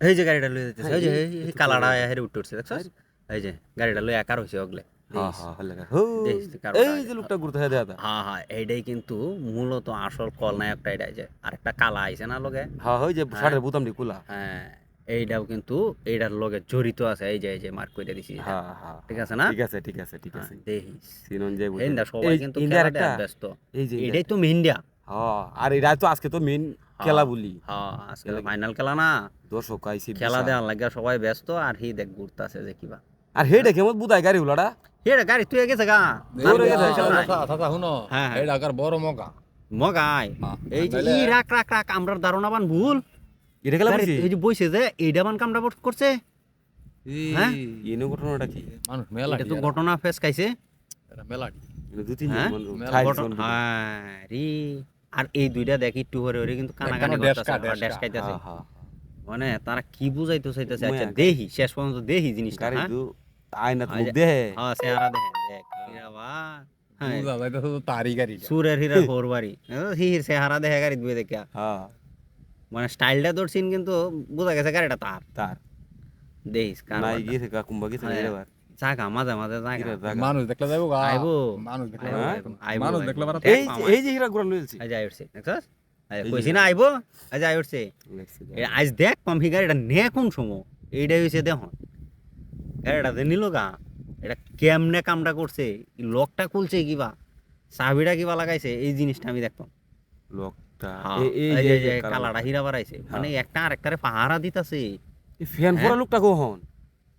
এই যে গাড়িটা লয়ে যাইতেছে এই যে এই কালাড়া হেরে উঠে উঠছে দেখছস এই যে গাড়িটা লয়ে একার হইছে কারও এই যে লোকটা ঘুরতে হয় দেখা হ্যাঁ হ্যাঁ এইটাই কিন্তু মূলত আসল কলনায়কটা এটাই যে আরেকটা কালা আইছে না লগে? হ্যাঁ ওই যে শার্টের বোতামটি খোলা হ্যাঁ এইটাও কিন্তু এইটার লগে জড়িত আছে। এই যে এই যে মার্ক করে দিছি। ঠিক আছে না? ঠিক আছে ঠিক আছে ঠিক আছে। দেখিস সিনন যে। সবাই কিন্তু ইন্ডিয়ার একটা ব্যস্ত। এই যে এটাই তো মেইনডিয়া হ্যাঁ আর এটা তো আজকে তো মেন খেলা বলি। হ্যাঁ আজকে ফাইনাল খেলা না। দর্শক আইসি খেলা। দেওয়ার লাগে সবাই ব্যস্ত আর হি দেখ ঘুরতাছে যে কিবা। আর হেডে কেমন বুদায় গাড়ি গুলাটা হেরে গাড়ি তুই গেছে গা নাই। থাকা শুনো। হ্যাঁ, হ্যাঁ। এই বড় মগা। মগাই হ্যাঁ, এই যে ই রাখ রাখ রাখ আমরার ধারণা বান ভুল। এটা খেলা এই যে বইছে যে এইটা বান বট করছে। হ্যাঁ? ইনো ঘটনাটা কি? মানুষ মেলা এটা তো ঘটনা ফেস খাইছে। এটা দু তিন হ্যাঁ? মেলা হ্যাঁ রে। আর এই দুইটা দেখি একটু হরে হরে কিন্তু কানাকানি করতেছে ড্যাশ খাইতেছে। হ্যাঁ হ্যাঁ। মানে তারা কি বুঝাইতে চাইতেছে? আচ্ছা। দেখি শেষ পর্যন্ত দেখি জিনিসটা হ্যাঁ? আয়না মুখ দেহে। হ্যাঁ চেহারা দেখেন দেখ মানে স্টাইলটা ধরছিন কিন্তু বোঝা গেছে গাড়িটা তার। তার। বাটা। গিয়েছে গেছে জাগা মাঝে মাঝে জাগা। কিরা জাগা। মানুষ দেখলে যাব আইবো। মানুষ দেখলে আইবো, যাব। আইবো, আইবো, মানুষ দেখলে বারা এই এই যে হীরা গুড়া লইছি আজ আই দেখছস? কইছি না আইবো? আজ আই আজ দেখ গাড়িটা নে কোন সময়? এইটাই হইছে দেখ। যে নিল গা। এটা কেমনে কামটা করছে? লকটা খুলছে কিবা চাবিটা কিবা লাগাইছে? এই জিনিসটা আমি দেখতাম লোকটা। হ্যাঁ, এই- যে। কালাটা হীরা বাড়াইছে। মানে একটা আরেকটারে পাহারা দিতাছে। ফ্যান হ্যাঁ? পরা লোকটা কখন?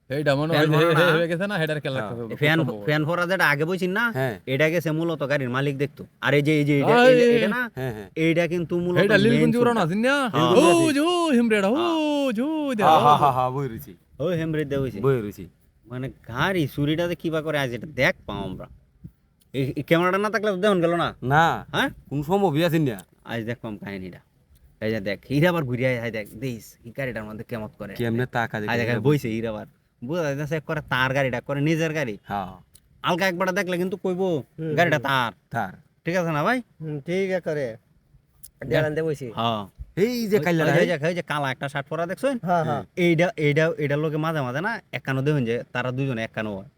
এইটা মনে হয় হয়ে গেছে না হেডার খেলা হ্যাঁ। ফ্যান ফ্যান ফোরা যেটা আগে বইছিন না হ্যাঁ এটা মূলত গাড়ির মালিক দেখতো আর এই যে এই যে এইটা- আয়। এইটা- এইটা না হ্যাঁ হ্যাঁ এইটা কিন্তু মূলত এইটা লিলগুঞ্জ উড়ানো সুরটা। না হ্যাঁ। ও জো হিমরেডা ও জো দে হ্যাঁ হ্যাঁ হ্যাঁ হ্যাঁ বই রয়েছি ওই হেমব্রেড দেওয়া হইছে বই রয়েছি মানে গাড়ি চুরিটাতে কিবা করে আজ এটা দেখ পাও আমরা এই ক্যামেরাটা না থাকলে তো দেখুন গেল না না হ্যাঁ কোন সম্ভব আছেন না আজ দেখ পাম কাহিনীটা এই যে দেখ হিরা আবার ঘুরিয়ে আয় দেখ দেখিস এই গাড়িটার মধ্যে কেমত করে কেমনে তাকা দেখে বইছে হিরা আবার বুঝা যাইতেছে করে তার গাড়িটা করে নিজের গাড়ি। আলকা আলগা একবার দেখলে কিন্তু কইবো গাড়িটা তার। তার। ঠিক আছে না ভাই? ঠিক আছে করে দেড়ানতে বসি হ্যাঁ। এই যে কাইলা ওই যে- কালা একটা শার্ট পরা দেখছেন হ্যাঁ হ্যাঁ। এইটা এইটা এইটার লোকে মাঝে মাঝে না একান্ন দেখুন যে তারা দুজনে একান্ন হয়।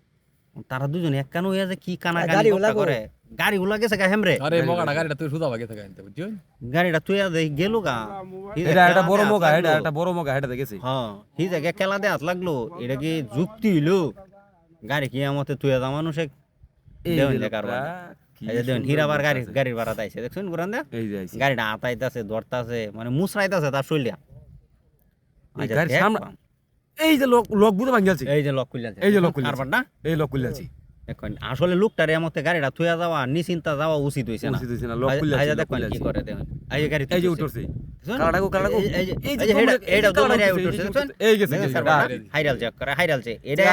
তারা দুজনে একখানো হয়ে যে কি কানা গাড়ি কই? করে গাড়িগুলা গেছে গা হেমরে আরে মগাটা গাড়িটা তুই সুদা বাগে থাকে আনতে বুঝছ গাড়িটা তুই দেখ গেল গা এটা একটা বড় মগা এটা একটা বড় মগা এটা দেখেছি হ্যাঁ হি জায়গায় খেলা দিয়ে হাত লাগল এটা কি যুক্তি হইল গাড়ি কি আমতে তুই দা মানুষে এই দেউন যে যে কারবার। লোকটা, কি এই যে দেখুন সুন্দর হিরাবার গাড়ি আছে। গাড়ির ভাড়া আইছে দেখছেন ঘুরান দে এই যে আইছে। গাড়িটা আতাইতাছে দরতাছে মানে মুসরাইতাছে তার শৈলিয়া এই আচ্ছা, গাড়ির সামনে- পাম। এই যে লোক লোক বুঝে ভাঙ্গিয়াছে। এই যে লক খুললাছে এই যে lock খুললাছে। না এই লোক কুলিয়াছি এখন আসলে লোকটারে এমতে গাড়িটা থুয়া যাওয়া নিশ্চিন্তা যাওয়া উচিত হইছে না। উচিত হইছে না, lock আজ- আইজা lock কি করে দেখুন। এই গাড়ি এই যে উঠছে কাড়াকো কালাডাকো। এই যে- এই যে- হেডা- এই এইটা কালাডাকো দৌড়ে উঠছে, এই গেছে, দেখেন। হাইরাল চেক করে হাইরাল চেক। এটা